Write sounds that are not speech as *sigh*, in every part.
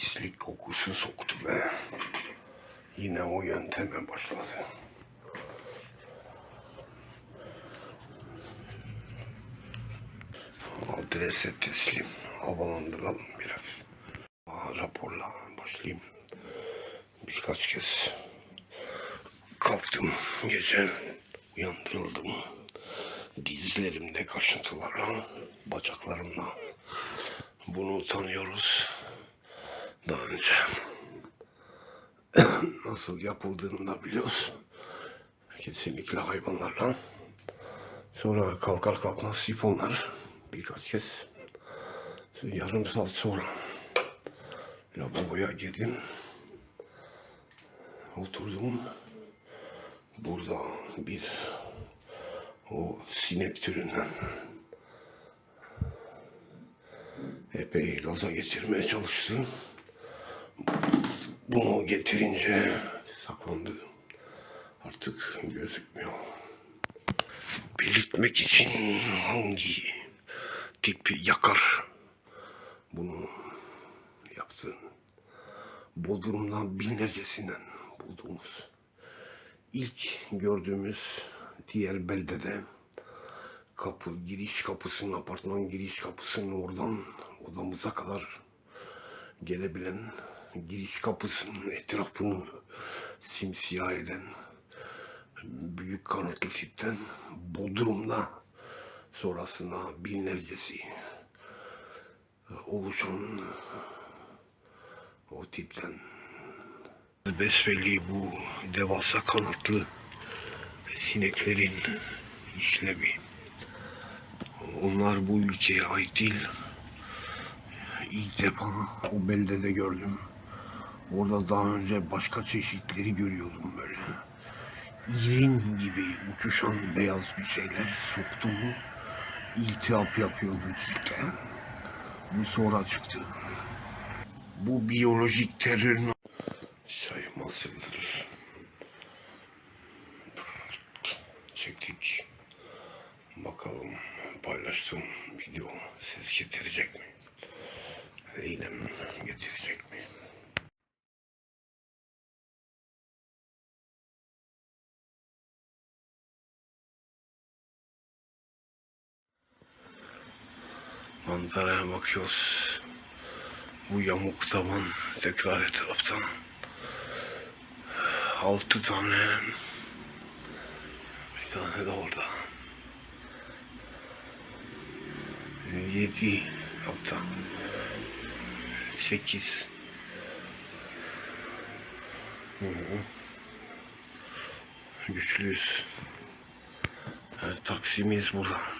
Pislik kokusu soktu be. Yine o yönteme başladı. Adrese teslim. Havalandıralım biraz. Aa, raporla başlayayım. Birkaç kez kalktım gece. Uyandırıldım. Dizlerimde kaşıntılarla, bacaklarımla. Bunu tanıyoruz. Daha önce *coughs* nasıl yapıldığını da biliyoruz. Kesinlikle hayvanlarla. Sonra kalkar kalkmaz sifonlar birkaç kez. Yarım saat sonra lavaboya girdim. Oturdum. Burada bir o sinek türünden epey gaza getirmeye çalıştı. Bunu getirince saklandı. Artık gözükmüyor. Belirtmek için hangi tip yakar bunu yaptı. Bodrum'dan binlercesinden bulduğumuz ilk gördüğümüz diğer beldede kapı giriş kapısının apartman giriş kapısının oradan odamıza kadar gelebilen giriş kapısının etrafını simsiyah eden büyük kanatlı tipten Bodrum'da sonrasında binlercesi oluşan o tipten besbelli bu devasa kanatlı sineklerin işlevi. Onlar bu ülkeye ait değil. İlk defa o beldede gördüm. Orada daha önce başka çeşitleri görüyordum böyle. İrin gibi uçuşan beyaz bir şeyler soktu mu iltihap yapıyordu ciltte. Bu sonra çıktı. Bu biyolojik terörün sayılmazdır. Çektik. Bakalım paylaştığım video ses getirecek mi? Eylem getirecek mi? Manzaraya bakıyoruz. Bu yamuk tavan tekrar etraftan. Altı tane. Bir tane de orada. Yedi hatta. Sekiz. Hı hı. Güçlüyüz. Evet, taksimiz burada.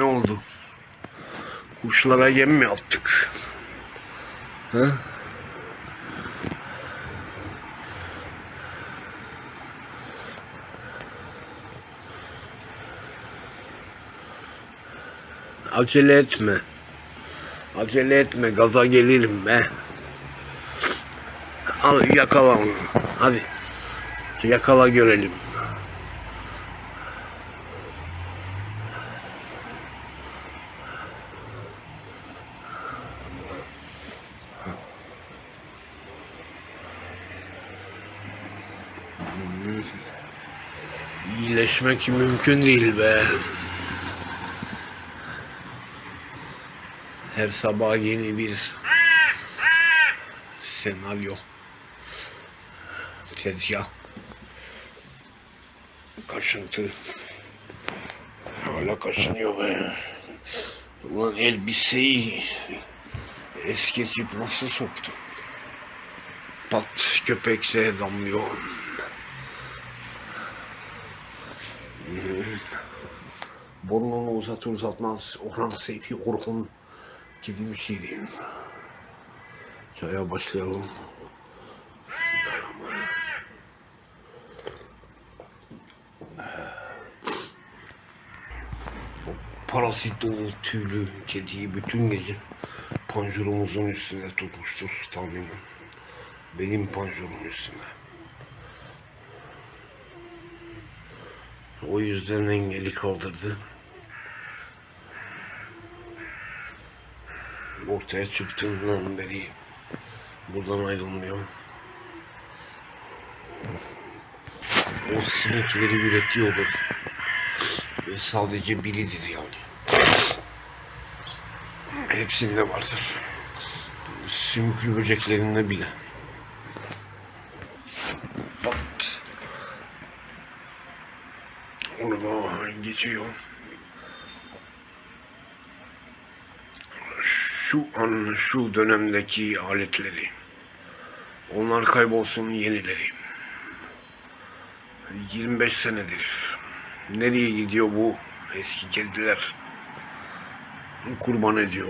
Ne oldu? Kuşlara yem mi attık? Ha? Acele etme. Acele etme gaza gelirim be. Al yakala onu. Hadi. Yakala görelim. İyileşmek mümkün değil be. Her sabah yeni bir senaryo. Tezgah. Kaşıntı. Hala kaşınıyor be. Ulan elbiseyi eski ciprosu soktu. Pat köpekse damlıyor. Burnunu uzatır uzatmaz Orhan Seyfi Orhun gibi bir şey diyeyim. Çaya başlayalım. Parasit dolu tüylü kediyi bütün gece panjurumuzun üstüne tutmuştur tahminim. Benim panjurumun üstüne. O yüzden engeli kaldırdı. Ortaya çıktığından beri buradan ayrılmıyor. O sinekleri üretiyordur. Ve sadece biridir yani. Hepsinde vardır. Sümüklü böceklerinde bile. Bak. Onu da geçiyor. Şu an, şu dönemdeki aletleri. Onlar kaybolsun yenileri. 25 senedir. Nereye gidiyor bu eski kediler? Kurban ediyor.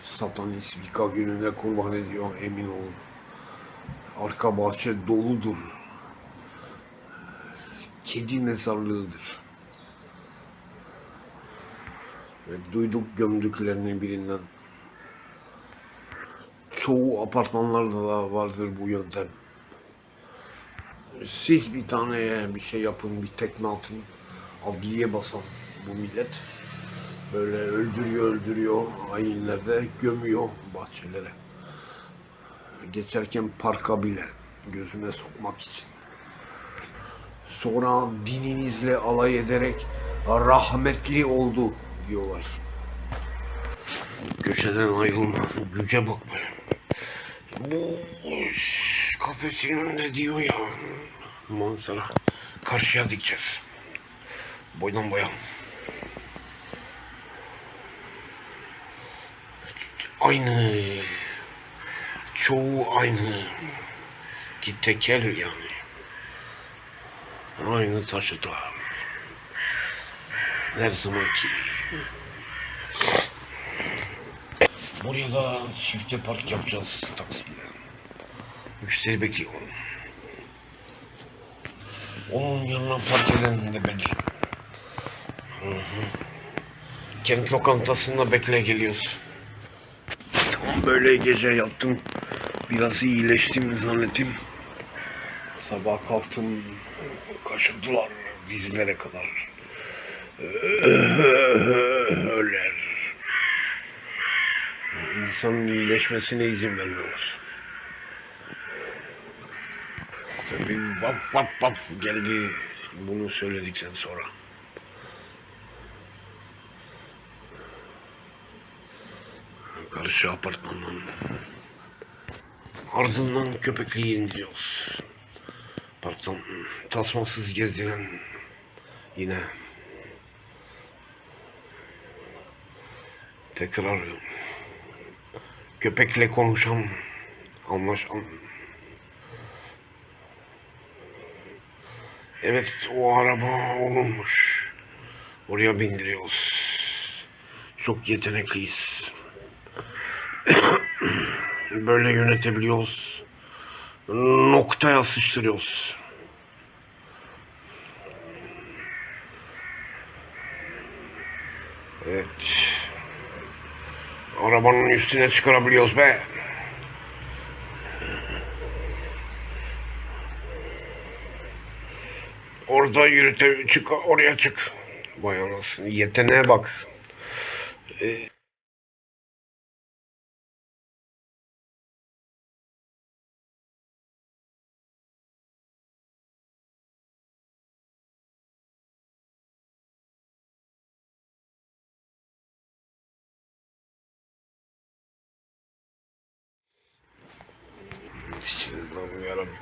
Satanist Vika gününde kurban ediyor emin olun. Arka bahçe doludur. Kedi mezarlığıdır. Ve duyduk gömdüklerini birinden. Çoğu apartmanlarda da vardır bu yöntem. Siz bir taneye bir şey yapın, bir tekme atın. Adliye basan bu millet. Böyle öldürüyor öldürüyor ayinlerde gömüyor bahçelere. Geçerken parka bile gözüne sokmak için. Sonra dininizle alay ederek rahmetli oldu diyorlar. Köşeden ayrılma. Güce bak be. Bu kafesin önünde diyor ya. Manzara. Karşıya dikeceğiz. Boydan boya. Aynı. Çoğu aynı. Ki tekel yani. Aynı taşıtlar. Her zamanki. Buraya da çifte park yapacağız taksiyle. Müşteri bekliyor. Onun yanına park eden de benim. Hı hı. Kent lokantasında bekle geliyoruz. Tam böyle gece yattım. Biraz iyileştim zannettim. Sabah kalktım. Kaşıdılar dizlere kadar. Öler. İnsanın iyileşmesine izin vermiyorlar. Tabii vap vap vap geldi bunu söyledikten sonra. Karşı apartmandan. Ardından köpekliği indiriyoruz. Parktan tasmasız gezilen yine tekrar köpekle konuşan anlaşan Evet o araba olmuş. Oraya bindiriyoruz. Çok yetenekliyiz. *coughs* Böyle yönetebiliyoruz. Noktaya sıçtırıyoruz. Evet. Arabanın üstüne çıkarabiliyoruz be. Orada yürüte çık oraya çık. Vay anasını yeteneğe bak. Ee, Allah'ım yarabbim.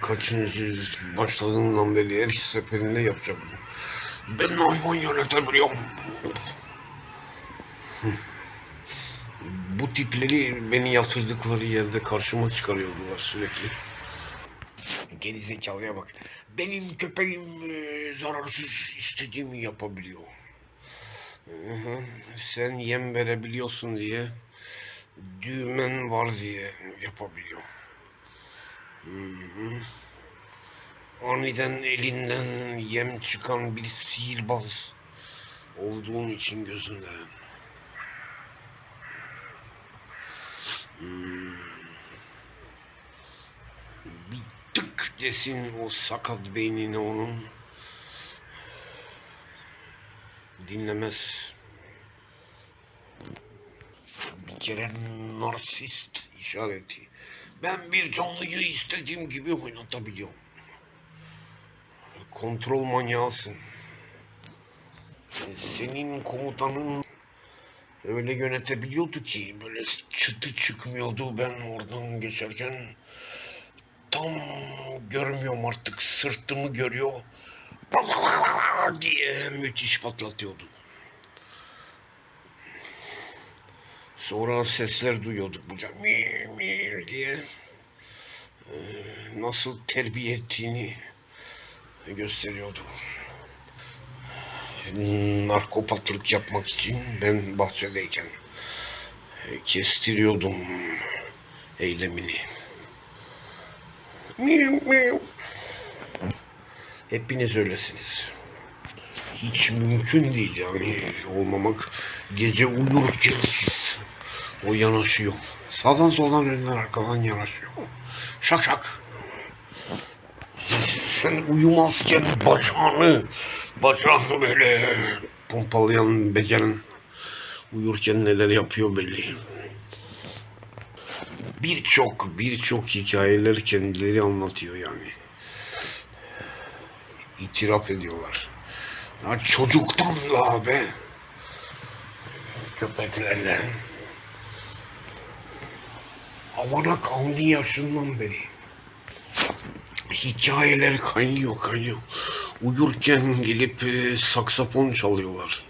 Kaçıncı başladığından beri her seferinde yapacağım. Ben hayvan yönetebiliyorum. Bu tipleri beni yatırdıkları yerde karşıma çıkarıyordular sürekli. Geri zekalıya bak. Benim köpeğim e, zararsız istediğimi yapabiliyor. Sen yem verebiliyorsun diye düğmen var diye yapabiliyor. Hı. Aniden elinden yem çıkan bir sihirbaz olduğun için gözünde. Hmm. Bir tık desin o sakat beynine onun. Dinlemez. Kere narsist işareti. Ben bir canlıyı istediğim gibi oynatabiliyorum. Kontrol manyağısın. Senin komutanın öyle yönetebiliyordu ki böyle çıtı çıkmıyordu ben oradan geçerken tam görmüyorum artık sırtımı görüyor *laughs* diye müthiş patlatıyordu. Sonra sesler duyuyorduk buca mir mir diye Ee, nasıl terbiye ettiğini gösteriyordu. Narkopatlık yapmak için ben bahçedeyken e, kestiriyordum eylemini. Miu, miu. Hepiniz öylesiniz. Hiç mümkün değil yani olmamak. Gece uyurken o yanaşıyor. Sağdan soldan önden arkadan yanaşıyor. Şak şak. Sen uyumazken bacağını, bacağını böyle pompalayan, beceren uyurken neler yapıyor belli. Birçok, birçok hikayeler kendileri anlatıyor yani. İtiraf ediyorlar. Ya çocuktan da be. Köpeklerle. Avanak avni yaşından beri. Hikayeler kaynıyor kaynıyor. Uyurken gelip e, saksafon çalıyorlar.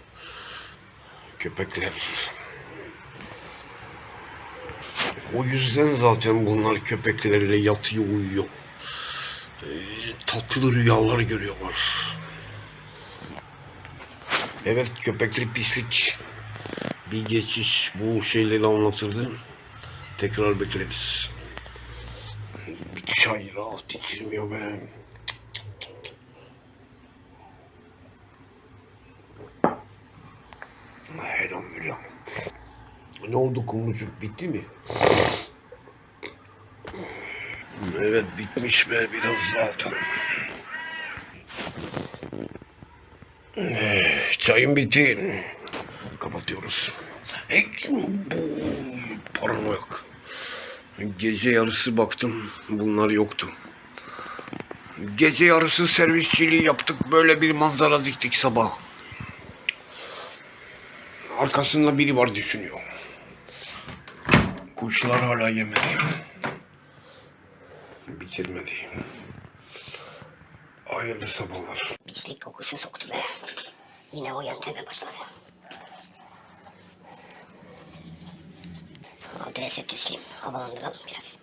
Köpekler. O yüzden zaten bunlar köpeklerle yatıyor uyuyor. E, tatlı rüyalar görüyorlar. Evet köpekli pislik. Bir geçiş bu şeyleri anlatırdı. Tekrar bekleriz. Bir çay rahat içilmiyor be. Elhamdülillah. Ne oldu kumrucuk bitti mi? Evet bitmiş be biraz zaten. Eh, Çayım bitti. Kapatıyoruz. Hey, paranoyak. Gece yarısı baktım bunlar yoktu. Gece yarısı servisçiliği yaptık böyle bir manzara diktik sabah. Arkasında biri var düşünüyor. Kuşlar hala yemedi. Bitirmedi. Hayırlı sabahlar. Pislik kokusu soktu be. Yine o yönteme başladı. Adrese teslim. Havalandıralım biraz.